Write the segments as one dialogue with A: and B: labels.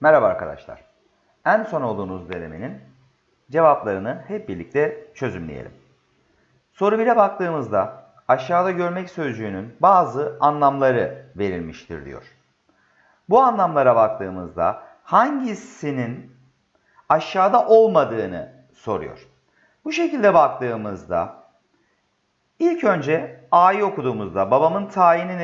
A: Merhaba arkadaşlar. En son olduğunuz denemenin cevaplarını hep birlikte çözümleyelim. Soru 1'e baktığımızda aşağıda görmek sözcüğünün bazı anlamları verilmiştir diyor. Bu anlamlara baktığımızda hangisinin aşağıda olmadığını soruyor. Bu şekilde baktığımızda ilk önce A'yı okuduğumuzda babamın tayini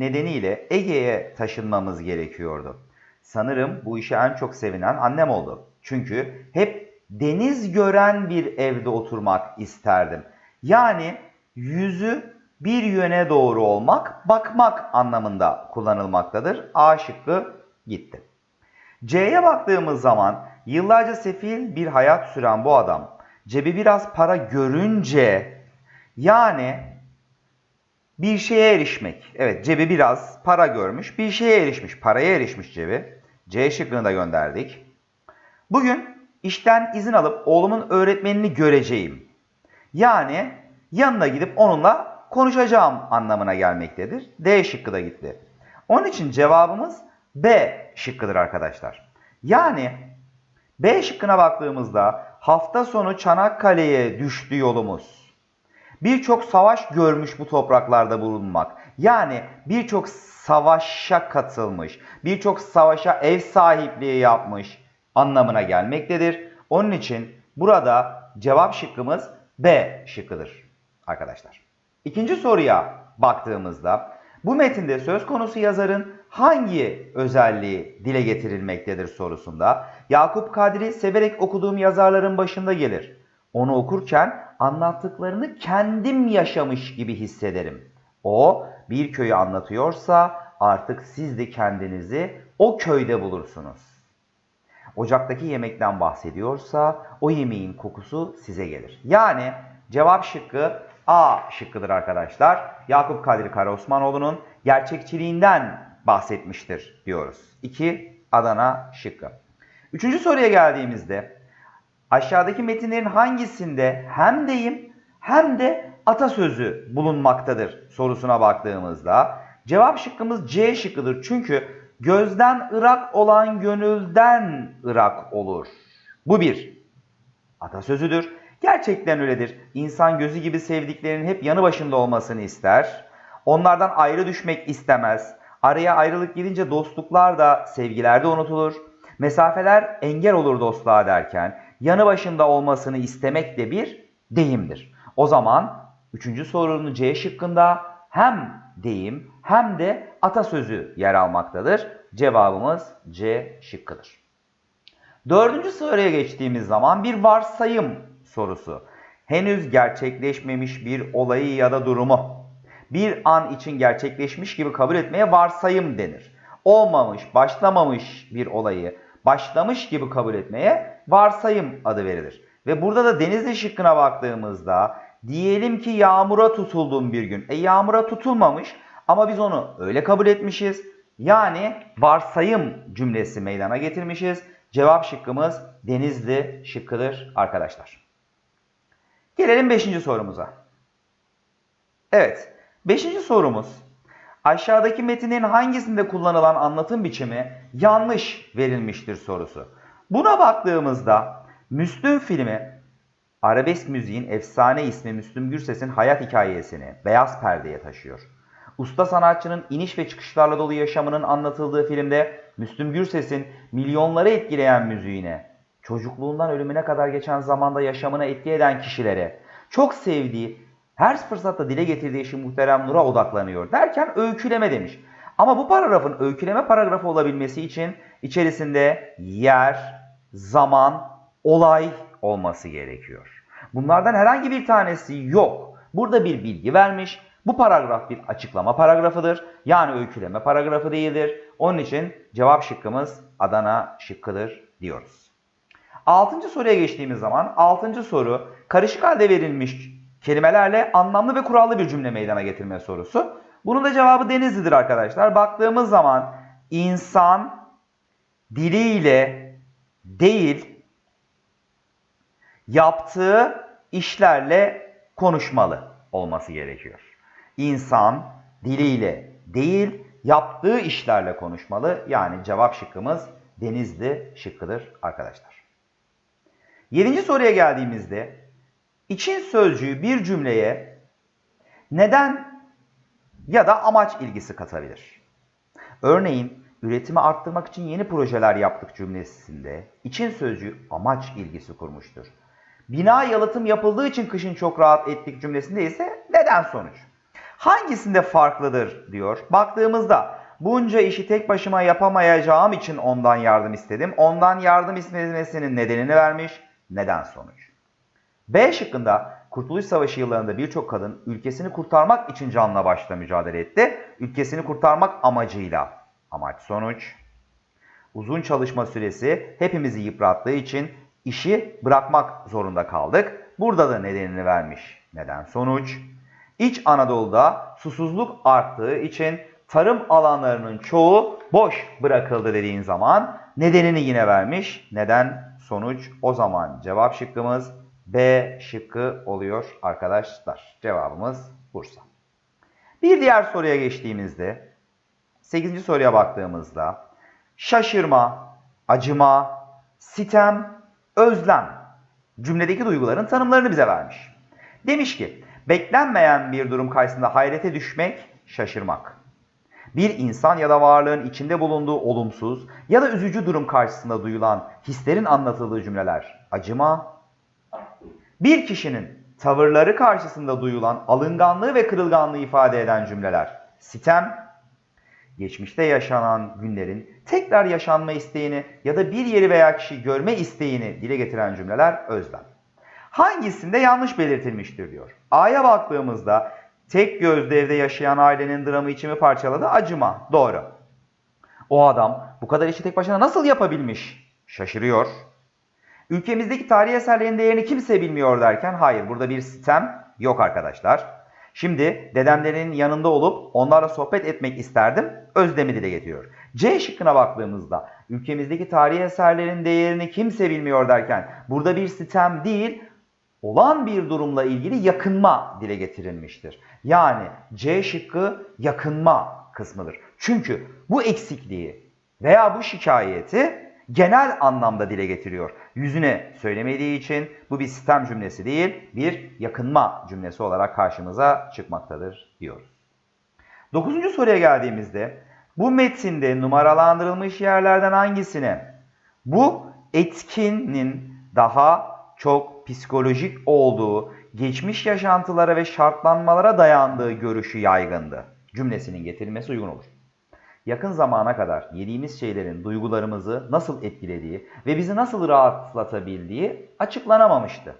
A: nedeniyle, Ege'ye taşınmamız gerekiyordu. Sanırım bu işe en çok sevinen annem oldu. Çünkü hep deniz gören bir evde oturmak isterdim. Yani yüzü bir yöne doğru olmak, bakmak anlamında kullanılmaktadır. A şıkkı gitti. C'ye baktığımız zaman yıllarca sefil bir hayat süren bu adam cebi biraz para görünce yani bir şeye erişmek. Evet cebi biraz para görmüş bir şeye erişmiş. Paraya erişmiş cebi. C şıkkını da gönderdik. Bugün işten izin alıp oğlumun öğretmenini göreceğim. Yani yanına gidip onunla konuşacağım anlamına gelmektedir. D şıkkı da gitti. Onun için cevabımız B şıkkıdır arkadaşlar. Yani B şıkkına baktığımızda hafta sonu Çanakkale'ye düştü yolumuz. Birçok savaş görmüş bu topraklarda bulunmak. Yani birçok savaşa katılmış, birçok savaşa ev sahipliği yapmış anlamına gelmektedir. Onun için burada cevap şıkkımız B şıkkıdır arkadaşlar. İkinci soruya baktığımızda bu metinde söz konusu yazarın hangi özelliği dile getirilmektedir sorusunda Yakup Kadri severek okuduğum yazarların başında gelir. Onu okurken anlattıklarını kendim yaşamış gibi hissederim. O bir köyü anlatıyorsa artık siz de kendinizi o köyde bulursunuz. Ocaktaki yemekten bahsediyorsa o yemeğin kokusu size gelir. Yani cevap şıkkı A şıkkıdır arkadaşlar. Yakup Kadri Karaosmanoğlu'nun gerçekçiliğinden bahsetmiştir diyoruz. 2 Adana şıkkı. Üçüncü soruya geldiğimizde aşağıdaki metinlerin hangisinde hem deyim hem de atasözü bulunmaktadır sorusuna baktığımızda cevap şıkkımız C şıkkıdır. Çünkü gözden ırak olan gönülden ırak olur. Bu bir atasözüdür. Gerçekten öyledir. İnsan gözü gibi sevdiklerinin hep yanı başında olmasını ister. Onlardan ayrı düşmek istemez. Araya ayrılık gelince dostluklar da sevgilerde unutulur. Mesafeler engel olur dostluğa derken yanı başında olmasını istemek de bir deyimdir. O zaman üçüncü sorunun C şıkkında hem deyim hem de atasözü yer almaktadır. Cevabımız C şıkkıdır. Dördüncü soruya geçtiğimiz zaman bir varsayım sorusu. Henüz gerçekleşmemiş bir olayı ya da durumu bir an için gerçekleşmiş gibi kabul etmeye varsayım denir. Olmamış, başlamamış bir olayı başlamış gibi kabul etmeye varsayım adı verilir. Ve burada da Denizli şıkkına baktığımızda diyelim ki yağmura tutuldum bir gün. E yağmura tutulmamış ama biz onu öyle kabul etmişiz. Yani varsayım cümlesi meydana getirmişiz. Cevap şıkkımız Denizli şıkkıdır arkadaşlar. Gelelim 5. sorumuza. Evet, 5. sorumuz aşağıdaki metinin hangisinde kullanılan anlatım biçimi yanlış verilmiştir sorusu. Buna baktığımızda Müslüm filmi arabesk müziğin efsane ismi Müslüm Gürses'in hayat hikayesini beyaz perdeye taşıyor. Usta sanatçının iniş ve çıkışlarla dolu yaşamının anlatıldığı filmde Müslüm Gürses'in milyonları etkileyen müziğine, çocukluğundan ölümüne kadar geçen zamanda yaşamına etki eden kişilere, çok sevdiği, her fırsatta dile getirdiği işi muhterem Nur'a odaklanıyor derken öyküleme demiş. Ama bu paragrafın öyküleme paragrafı olabilmesi için içerisinde yer, zaman, olay olması gerekiyor. Bunlardan herhangi bir tanesi yok. Burada bir bilgi vermiş. Bu paragraf bir açıklama paragrafıdır. Yani öyküleme paragrafı değildir. Onun için cevap şıkkımız Adana şıkkıdır diyoruz. Altıncı soruya geçtiğimiz zaman altıncı soru karışık halde verilmiş kelimelerle anlamlı ve kurallı bir cümle meydana getirme sorusu. Bunun da cevabı Denizli'dir arkadaşlar. Baktığımız zaman insan diliyle değil yaptığı işlerle konuşmalı olması gerekiyor. İnsan diliyle değil yaptığı işlerle konuşmalı. Yani cevap şıkkımız Denizli şıkkıdır arkadaşlar. Yedinci soruya geldiğimizde için sözcüğü bir cümleye neden ya da amaç ilgisi katabilir. Örneğin üretimi arttırmak için yeni projeler yaptık cümlesinde için sözcüğü amaç ilgisi kurmuştur. Bina yalıtım yapıldığı için kışın çok rahat ettik cümlesinde ise neden sonuç. Hangisinde farklıdır diyor. Baktığımızda bunca işi tek başıma yapamayacağım için ondan yardım istedim. Ondan yardım istemesinin nedenini vermiş. Neden sonuç. B şıkkında Kurtuluş Savaşı yıllarında birçok kadın ülkesini kurtarmak için canla başla mücadele etti. Ülkesini kurtarmak amacıyla. Amaç sonuç. Uzun çalışma süresi hepimizi yıprattığı için işi bırakmak zorunda kaldık. Burada da nedenini vermiş. Neden sonuç. İç Anadolu'da susuzluk arttığı için tarım alanlarının çoğu boş bırakıldı dediğin zaman nedenini yine vermiş. Neden sonuç o zaman cevap şıkkımız B şıkkı oluyor arkadaşlar. Cevabımız Bursa. Bir diğer soruya geçtiğimizde 8. soruya baktığımızda şaşırma, acıma, sitem, özlem cümledeki duyguların tanımlarını bize vermiş. Demiş ki beklenmeyen bir durum karşısında hayrete düşmek, şaşırmak. Bir insan ya da varlığın içinde bulunduğu olumsuz ya da üzücü durum karşısında duyulan hislerin anlatıldığı cümleler acıma, bir kişinin tavırları karşısında duyulan alınganlığı ve kırılganlığı ifade eden cümleler sitem, geçmişte yaşanan günlerin tekrar yaşanma isteğini ya da bir yeri veya kişi görme isteğini dile getiren cümleler özlem. Hangisinde yanlış belirtilmiştir diyor. A'ya baktığımızda tek gözde evde yaşayan ailenin dramı içimi parçaladı acıma. Doğru. O adam bu kadar işi tek başına nasıl yapabilmiş? Şaşırıyor. Ülkemizdeki tarihi eserlerin değerini kimse bilmiyor derken hayır burada bir sistem yok arkadaşlar. Şimdi dedemlerin yanında olup onlarla sohbet etmek isterdim. Özlemi dile getiriyor. C şıkkına baktığımızda ülkemizdeki tarihi eserlerin değerini kimse bilmiyor derken burada bir sistem değil olan bir durumla ilgili yakınma dile getirilmiştir. Yani C şıkkı yakınma kısmıdır. Çünkü bu eksikliği veya bu şikayeti genel anlamda dile getiriyor. Yüzüne söylemediği için bu bir sistem cümlesi değil, bir yakınma cümlesi olarak karşımıza çıkmaktadır diyoruz. Dokuzuncu soruya geldiğimizde bu metinde numaralandırılmış yerlerden hangisine bu etkinin daha çok psikolojik olduğu, geçmiş yaşantılara ve şartlanmalara dayandığı görüşü yaygındı. Cümlesinin getirilmesi uygun olur yakın zamana kadar yediğimiz şeylerin duygularımızı nasıl etkilediği ve bizi nasıl rahatlatabildiği açıklanamamıştı.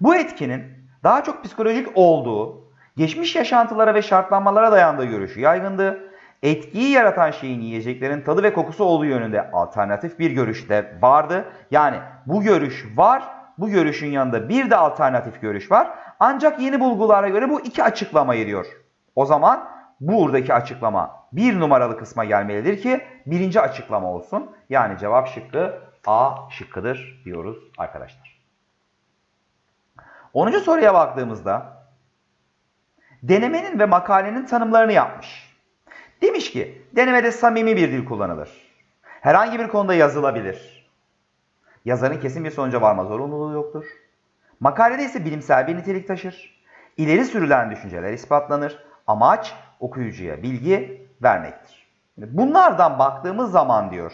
A: Bu etkinin daha çok psikolojik olduğu, geçmiş yaşantılara ve şartlanmalara dayandığı görüşü yaygındı. Etkiyi yaratan şeyin yiyeceklerin tadı ve kokusu olduğu yönünde alternatif bir görüş de vardı. Yani bu görüş var, bu görüşün yanında bir de alternatif görüş var. Ancak yeni bulgulara göre bu iki açıklama diyor. O zaman buradaki açıklama bir numaralı kısma gelmelidir ki birinci açıklama olsun. Yani cevap şıkkı A şıkkıdır diyoruz arkadaşlar. 10. soruya baktığımızda denemenin ve makalenin tanımlarını yapmış. Demiş ki denemede samimi bir dil kullanılır. Herhangi bir konuda yazılabilir. Yazarın kesin bir sonuca varma zorunluluğu yoktur. Makalede ise bilimsel bir nitelik taşır. İleri sürülen düşünceler ispatlanır. Amaç okuyucuya bilgi vermektir. Bunlardan baktığımız zaman diyor,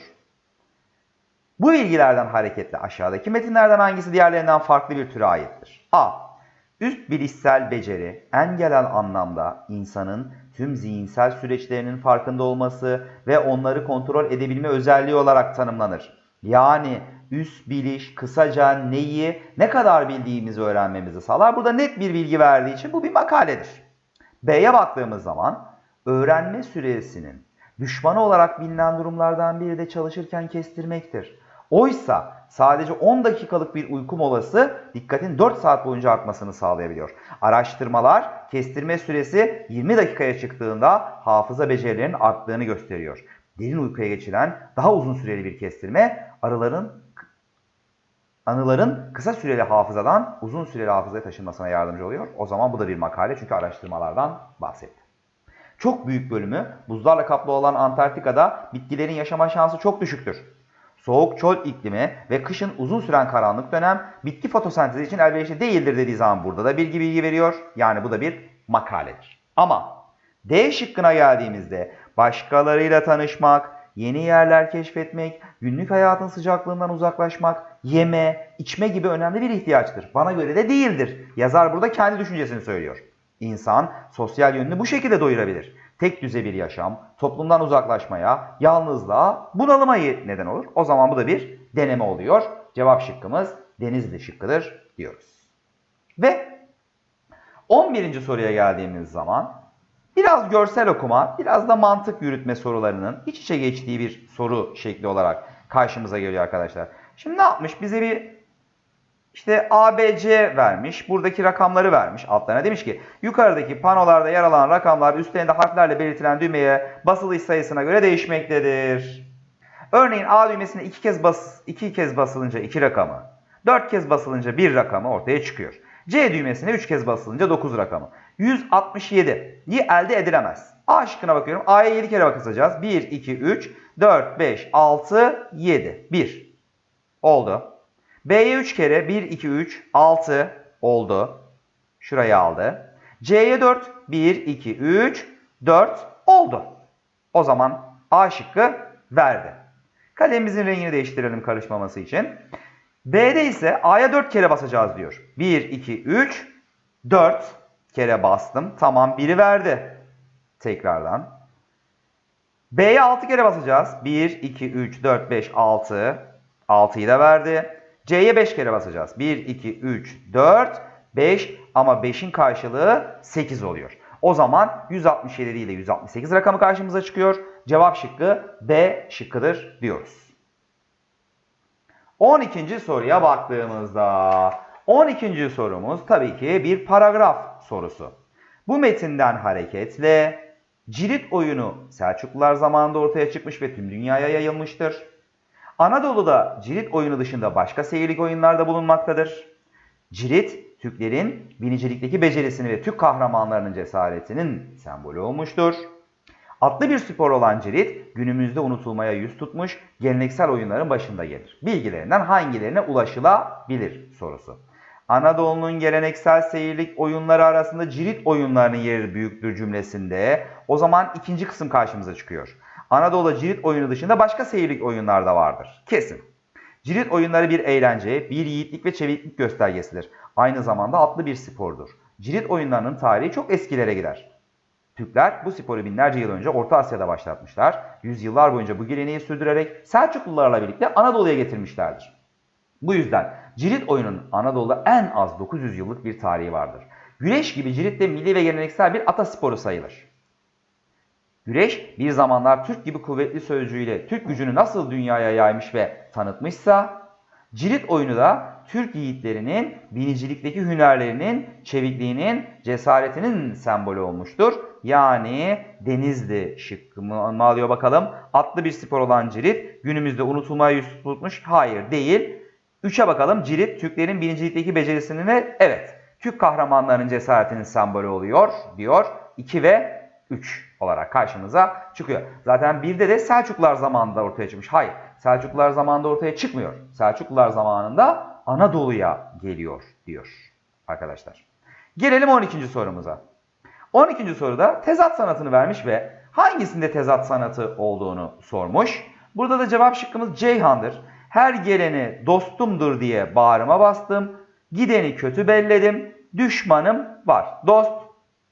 A: bu bilgilerden hareketle aşağıdaki metinlerden hangisi diğerlerinden farklı bir türe aittir? A. Üst bilişsel beceri en genel anlamda insanın tüm zihinsel süreçlerinin farkında olması ve onları kontrol edebilme özelliği olarak tanımlanır. Yani üst biliş kısaca neyi ne kadar bildiğimizi öğrenmemizi sağlar. Burada net bir bilgi verdiği için bu bir makaledir. B'ye baktığımız zaman öğrenme süresinin düşmanı olarak bilinen durumlardan biri de çalışırken kestirmektir. Oysa sadece 10 dakikalık bir uyku molası dikkatin 4 saat boyunca artmasını sağlayabiliyor. Araştırmalar kestirme süresi 20 dakikaya çıktığında hafıza becerilerinin arttığını gösteriyor. Derin uykuya geçilen daha uzun süreli bir kestirme arıların anıların kısa süreli hafızadan uzun süreli hafızaya taşınmasına yardımcı oluyor. O zaman bu da bir makale çünkü araştırmalardan bahsetti. Çok büyük bölümü buzlarla kaplı olan Antarktika'da bitkilerin yaşama şansı çok düşüktür. soğuk çöl iklimi ve kışın uzun süren karanlık dönem bitki fotosentezi için elverişli değildir dediği zaman burada da bilgi bilgi veriyor. Yani bu da bir makaledir. Ama D şıkkına geldiğimizde başkalarıyla tanışmak, yeni yerler keşfetmek, günlük hayatın sıcaklığından uzaklaşmak, yeme, içme gibi önemli bir ihtiyaçtır. Bana göre de değildir. Yazar burada kendi düşüncesini söylüyor. İnsan sosyal yönünü bu şekilde doyurabilir. Tek düze bir yaşam, toplumdan uzaklaşmaya, yalnızlığa, bunalıma neden olur. O zaman bu da bir deneme oluyor. Cevap şıkkımız Denizli şıkkıdır diyoruz. Ve 11. soruya geldiğimiz zaman biraz görsel okuma, biraz da mantık yürütme sorularının iç içe geçtiği bir soru şekli olarak karşımıza geliyor arkadaşlar. Şimdi ne yapmış? Bize bir işte ABC vermiş. Buradaki rakamları vermiş altlarına. Demiş ki yukarıdaki panolarda yer alan rakamlar üstlerinde harflerle belirtilen düğmeye basılı iş sayısına göre değişmektedir. Örneğin A düğmesine iki kez, bas, iki kez basılınca iki rakamı, dört kez basılınca bir rakamı ortaya çıkıyor. C düğmesine 3 kez basılınca 9 rakamı. 167'yi elde edilemez. A şıkkına bakıyorum. A'ya 7 kere bakacağız. 1, 2, 3, 4, 5, 6, 7. 1. Oldu. B'ye 3 kere 1, 2, 3, 6 oldu. Şurayı aldı. C'ye 4, 1, 2, 3, 4 oldu. O zaman A şıkkı verdi. Kalemimizin rengini değiştirelim karışmaması için. B'de ise A'ya 4 kere basacağız diyor. 1, 2, 3, 4 kere bastım. Tamam 1'i verdi. Tekrardan. B'ye 6 kere basacağız. 1, 2, 3, 4, 5, 6. 6'yı da verdi. C'ye 5 kere basacağız. 1, 2, 3, 4, 5 ama 5'in karşılığı 8 oluyor. O zaman 167 değil de 168 rakamı karşımıza çıkıyor. Cevap şıkkı B şıkkıdır diyoruz. 12. soruya baktığımızda 12. sorumuz tabii ki bir paragraf sorusu. Bu metinden hareketle cirit oyunu Selçuklular zamanında ortaya çıkmış ve tüm dünyaya yayılmıştır. Anadolu'da cirit oyunu dışında başka seyirlik oyunlar da bulunmaktadır. Cirit, Türklerin binicilikteki becerisini ve Türk kahramanlarının cesaretinin sembolü olmuştur. Atlı bir spor olan cirit günümüzde unutulmaya yüz tutmuş geleneksel oyunların başında gelir. Bilgilerinden hangilerine ulaşılabilir sorusu. Anadolu'nun geleneksel seyirlik oyunları arasında cirit oyunlarının yeri büyüktür cümlesinde o zaman ikinci kısım karşımıza çıkıyor. Anadolu cirit oyunu dışında başka seyirlik oyunlar da vardır. Kesin. Cirit oyunları bir eğlence, bir yiğitlik ve çeviklik göstergesidir. Aynı zamanda atlı bir spordur. Cirit oyunlarının tarihi çok eskilere gider. Türkler bu sporu binlerce yıl önce Orta Asya'da başlatmışlar. Yüzyıllar boyunca bu geleneği sürdürerek Selçuklularla birlikte Anadolu'ya getirmişlerdir. Bu yüzden cirit oyunun Anadolu'da en az 900 yıllık bir tarihi vardır. Güreş gibi cirit de milli ve geleneksel bir atasporu sayılır. Güreş bir zamanlar Türk gibi kuvvetli sözcüğüyle Türk gücünü nasıl dünyaya yaymış ve tanıtmışsa, cirit oyunu da Türk yiğitlerinin binicilikteki hünerlerinin, çevikliğinin, cesaretinin sembolü olmuştur. Yani Denizli şıkkı alıyor bakalım. Atlı bir spor olan cirit günümüzde unutulmaya yüz tutmuş. Hayır değil. 3'e bakalım. Cirit Türklerin binicilikteki becerisini evet Türk kahramanlarının cesaretinin sembolü oluyor diyor. 2 ve 3 olarak karşımıza çıkıyor. Zaten birde de Selçuklular zamanında ortaya çıkmış. Hayır Selçuklular zamanında ortaya çıkmıyor. Selçuklular zamanında Anadolu'ya geliyor diyor arkadaşlar. Gelelim 12. sorumuza. 12. soruda tezat sanatını vermiş ve hangisinde tezat sanatı olduğunu sormuş. Burada da cevap şıkkımız Ceyhan'dır. Her geleni dostumdur diye bağrıma bastım. Gideni kötü belledim. Düşmanım var. Dost,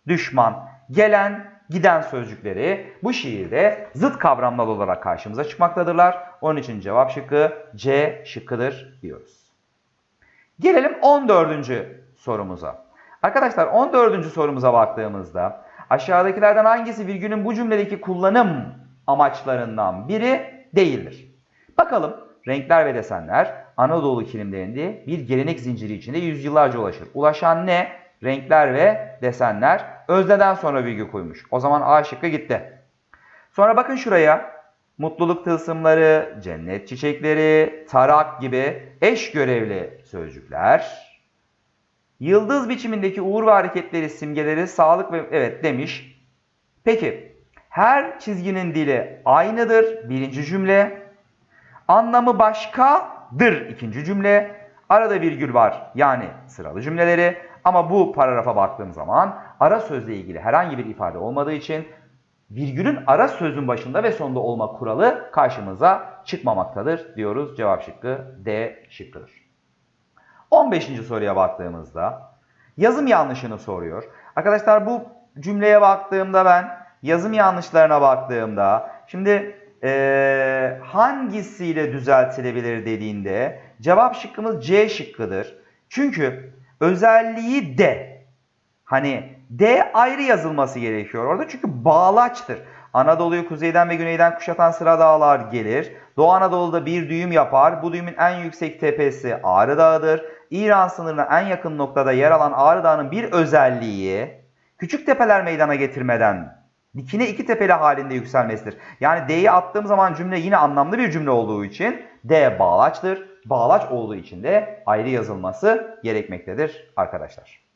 A: düşman, gelen, giden sözcükleri bu şiirde zıt kavramlar olarak karşımıza çıkmaktadırlar. Onun için cevap şıkkı C şıkkıdır diyoruz. Gelelim 14. sorumuza. Arkadaşlar 14. sorumuza baktığımızda aşağıdakilerden hangisi virgülün bu cümledeki kullanım amaçlarından biri değildir? Bakalım renkler ve desenler Anadolu kilimlerinde bir gelenek zinciri içinde yüzyıllarca ulaşır. Ulaşan ne? Renkler ve desenler özneden sonra virgül koymuş. O zaman A şıkkı gitti. Sonra bakın şuraya. Mutluluk tılsımları, cennet çiçekleri, tarak gibi eş görevli sözcükler. Yıldız biçimindeki uğur ve hareketleri simgeleri sağlık ve evet demiş. Peki her çizginin dili aynıdır. Birinci cümle. Anlamı başkadır ikinci cümle. Arada virgül var yani sıralı cümleleri. Ama bu paragrafa baktığım zaman ara sözle ilgili herhangi bir ifade olmadığı için virgülün ara sözün başında ve sonunda olma kuralı karşımıza çıkmamaktadır diyoruz. Cevap şıkkı D şıkkıdır. 15. soruya baktığımızda yazım yanlışını soruyor. Arkadaşlar bu cümleye baktığımda ben yazım yanlışlarına baktığımda şimdi ee, hangisiyle düzeltilebilir dediğinde cevap şıkkımız C şıkkıdır. Çünkü özelliği de hani D ayrı yazılması gerekiyor orada çünkü bağlaçtır. Anadolu'yu kuzeyden ve güneyden kuşatan sıra dağlar gelir. Doğu Anadolu'da bir düğüm yapar. Bu düğümün en yüksek tepesi Ağrı Dağı'dır. İran sınırına en yakın noktada yer alan Ağrı Dağı'nın bir özelliği küçük tepeler meydana getirmeden dikine iki tepeli halinde yükselmesidir. Yani D'yi attığım zaman cümle yine anlamlı bir cümle olduğu için D bağlaçtır. Bağlaç olduğu için de ayrı yazılması gerekmektedir arkadaşlar.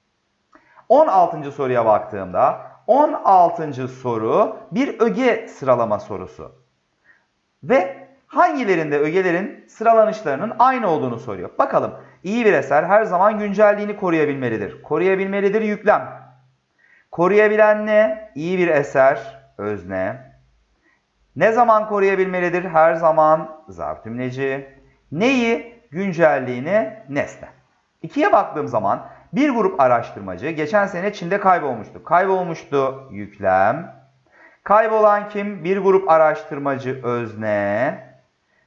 A: 16. soruya baktığımda 16. soru bir öge sıralama sorusu. Ve hangilerinde ögelerin sıralanışlarının aynı olduğunu soruyor. Bakalım iyi bir eser her zaman güncelliğini koruyabilmelidir. Koruyabilmelidir yüklem. Koruyabilen ne? İyi bir eser, özne. Ne zaman koruyabilmelidir? Her zaman zarf tümleci. Neyi? Güncelliğini nesne. İkiye baktığım zaman bir grup araştırmacı geçen sene Çin'de kaybolmuştu. Kaybolmuştu yüklem. Kaybolan kim? Bir grup araştırmacı özne.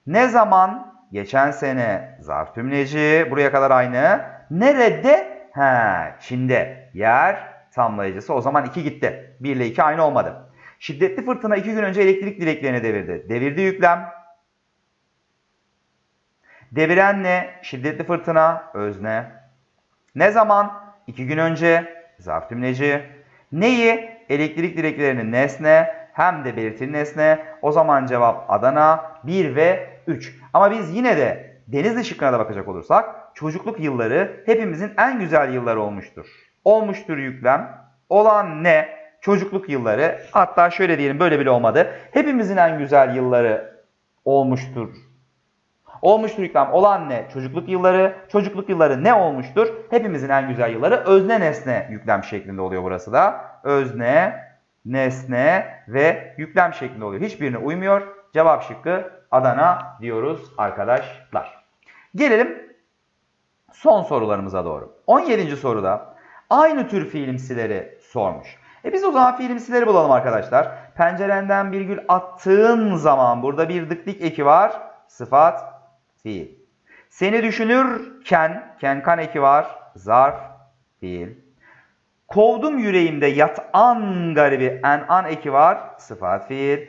A: Ne zaman? Geçen sene zarf tümleci. Buraya kadar aynı. Nerede? He, Çin'de. Yer tamlayıcısı. O zaman 2 gitti. 1 ile 2 aynı olmadı. Şiddetli fırtına 2 gün önce elektrik direklerini devirdi. Devirdi yüklem. Deviren ne? Şiddetli fırtına, özne. Ne zaman? 2 gün önce, zarf tümleci. Neyi? Elektrik direklerinin nesne, hem de belirtili nesne. O zaman cevap Adana 1 ve 3. Ama biz yine de Denizli şıkkına da bakacak olursak çocukluk yılları hepimizin en güzel yılları olmuştur. Olmuştur yüklem. Olan ne? Çocukluk yılları. Hatta şöyle diyelim böyle bile olmadı. Hepimizin en güzel yılları olmuştur. Olmuştur yüklem. Olan ne? Çocukluk yılları. Çocukluk yılları ne olmuştur? Hepimizin en güzel yılları özne nesne yüklem şeklinde oluyor burası da. Özne, nesne ve yüklem şeklinde oluyor. Hiçbirine uymuyor. Cevap şıkkı Adana diyoruz arkadaşlar. Gelelim son sorularımıza doğru. 17. soruda aynı tür fiilimsileri sormuş. E biz o zaman fiilimsileri bulalım arkadaşlar. Pencerenden virgül attığın zaman burada bir dıklik eki var. Sıfat fiil. Seni düşünürken kenkan eki var. Zarf fiil. Kovdum yüreğimde yatan garibi en an eki var. Sıfat fiil.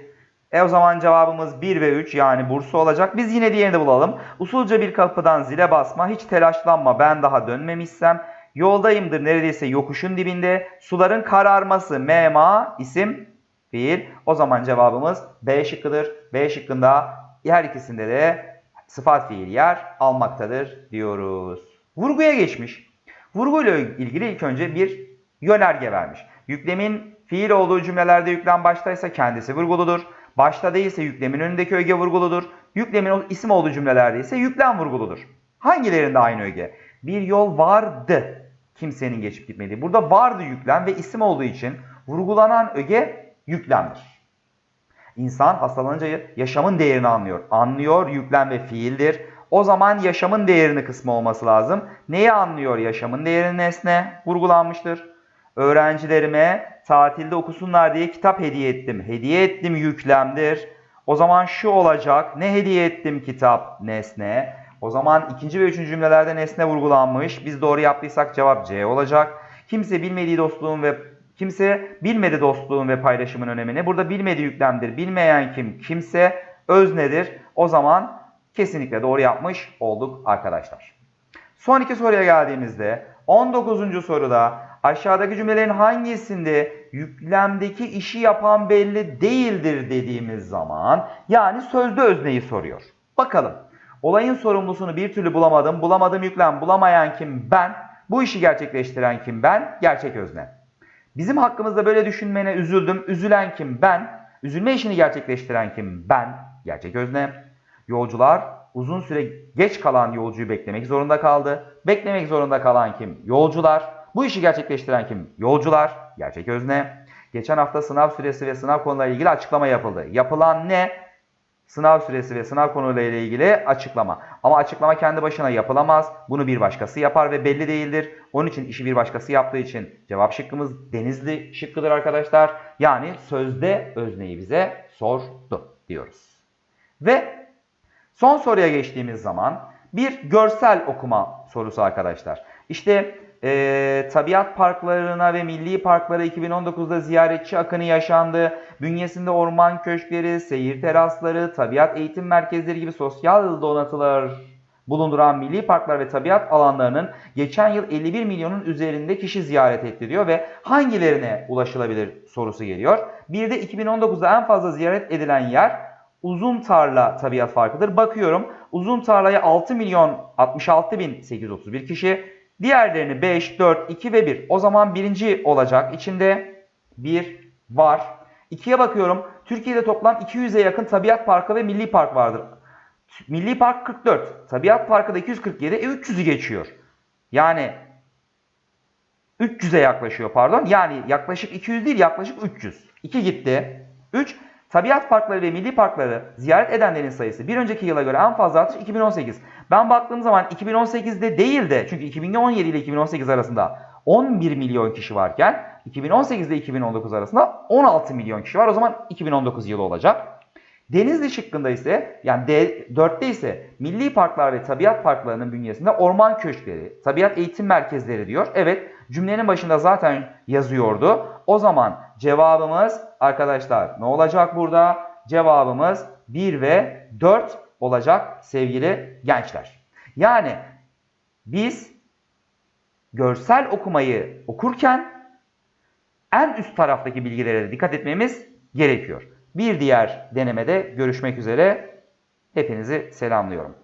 A: E o zaman cevabımız 1 ve 3 yani Bursa olacak. Biz yine diğerini bulalım. Usulca bir kapıdan zile basma. Hiç telaşlanma ben daha dönmemişsem. Yoldayımdır neredeyse yokuşun dibinde. Suların kararması mema isim fiil. O zaman cevabımız B şıkkıdır. B şıkkında her ikisinde de sıfat fiil yer almaktadır diyoruz. Vurguya geçmiş. Vurguyla ilgili ilk önce bir yönerge vermiş. Yüklemin fiil olduğu cümlelerde yüklem baştaysa kendisi vurguludur. Başta değilse yüklemin önündeki öge vurguludur. Yüklemin isim olduğu cümlelerde ise yüklem vurguludur. Hangilerinde aynı öge? Bir yol vardı. Kimsenin geçip gitmediği. Burada vardı yüklem ve isim olduğu için vurgulanan öge yüklemdir. İnsan hastalanınca yaşamın değerini anlıyor. Anlıyor yüklem ve fiildir. O zaman yaşamın değerini kısmı olması lazım. Neyi anlıyor yaşamın değerini nesne? Vurgulanmıştır. Öğrencilerime tatilde okusunlar diye kitap hediye ettim. Hediye ettim yüklemdir. O zaman şu olacak. Ne hediye ettim kitap nesne. O zaman ikinci ve üçüncü cümlelerde nesne vurgulanmış. Biz doğru yaptıysak cevap C olacak. Kimse bilmediği dostluğun ve kimse bilmedi dostluğun ve paylaşımın önemini. Burada bilmedi yüklemdir. Bilmeyen kim? Kimse öznedir. O zaman kesinlikle doğru yapmış olduk arkadaşlar. Son iki soruya geldiğimizde 19. soruda aşağıdaki cümlelerin hangisinde yüklemdeki işi yapan belli değildir dediğimiz zaman yani sözde özneyi soruyor. Bakalım. Olayın sorumlusunu bir türlü bulamadım. Bulamadım yüklem. Bulamayan kim? Ben. Bu işi gerçekleştiren kim? Ben. Gerçek özne. Bizim hakkımızda böyle düşünmene üzüldüm. Üzülen kim? Ben. Üzülme işini gerçekleştiren kim? Ben. Gerçek özne. Yolcular uzun süre geç kalan yolcuyu beklemek zorunda kaldı. Beklemek zorunda kalan kim? Yolcular. Bu işi gerçekleştiren kim? Yolcular. Gerçek özne. Geçen hafta sınav süresi ve sınav konularıyla ilgili açıklama yapıldı. Yapılan ne? Sınav süresi ve sınav konularıyla ilgili açıklama. Ama açıklama kendi başına yapılamaz. Bunu bir başkası yapar ve belli değildir. Onun için işi bir başkası yaptığı için cevap şıkkımız Denizli şıkkıdır arkadaşlar. Yani sözde özneyi bize sordu diyoruz. Ve son soruya geçtiğimiz zaman bir görsel okuma sorusu arkadaşlar. İşte e, tabiat parklarına ve milli parklara 2019'da ziyaretçi akını yaşandı. Bünyesinde orman köşkleri, seyir terasları, tabiat eğitim merkezleri gibi sosyal donatılar bulunduran milli parklar ve tabiat alanlarının geçen yıl 51 milyonun üzerinde kişi ziyaret etti diyor ve hangilerine ulaşılabilir sorusu geliyor. Bir de 2019'da en fazla ziyaret edilen yer Uzun Tarla Tabiat Parkı'dır. Bakıyorum Uzun Tarla'ya 6 milyon 66 bin 831 kişi, Diğerlerini 5, 4, 2 ve 1. O zaman birinci olacak. İçinde 1 var. 2'ye bakıyorum. Türkiye'de toplam 200'e yakın tabiat parkı ve milli park vardır. Milli park 44. Tabiat parkı da 247. E 300'ü geçiyor. Yani 300'e yaklaşıyor pardon. Yani yaklaşık 200 değil yaklaşık 300. 2 gitti. 3. Tabiat parkları ve milli parkları ziyaret edenlerin sayısı bir önceki yıla göre en fazla artış 2018. Ben baktığım zaman 2018'de değil de çünkü 2017 ile 2018 arasında 11 milyon kişi varken 2018 ile 2019 arasında 16 milyon kişi var. O zaman 2019 yılı olacak. Denizli şıkkında ise yani D4'te ise milli parklar ve tabiat parklarının bünyesinde orman köşkleri, tabiat eğitim merkezleri diyor. Evet cümlenin başında zaten yazıyordu. O zaman cevabımız arkadaşlar ne olacak burada? Cevabımız 1 ve 4 olacak sevgili gençler. Yani biz görsel okumayı okurken en üst taraftaki bilgilere dikkat etmemiz gerekiyor. Bir diğer denemede görüşmek üzere. Hepinizi selamlıyorum.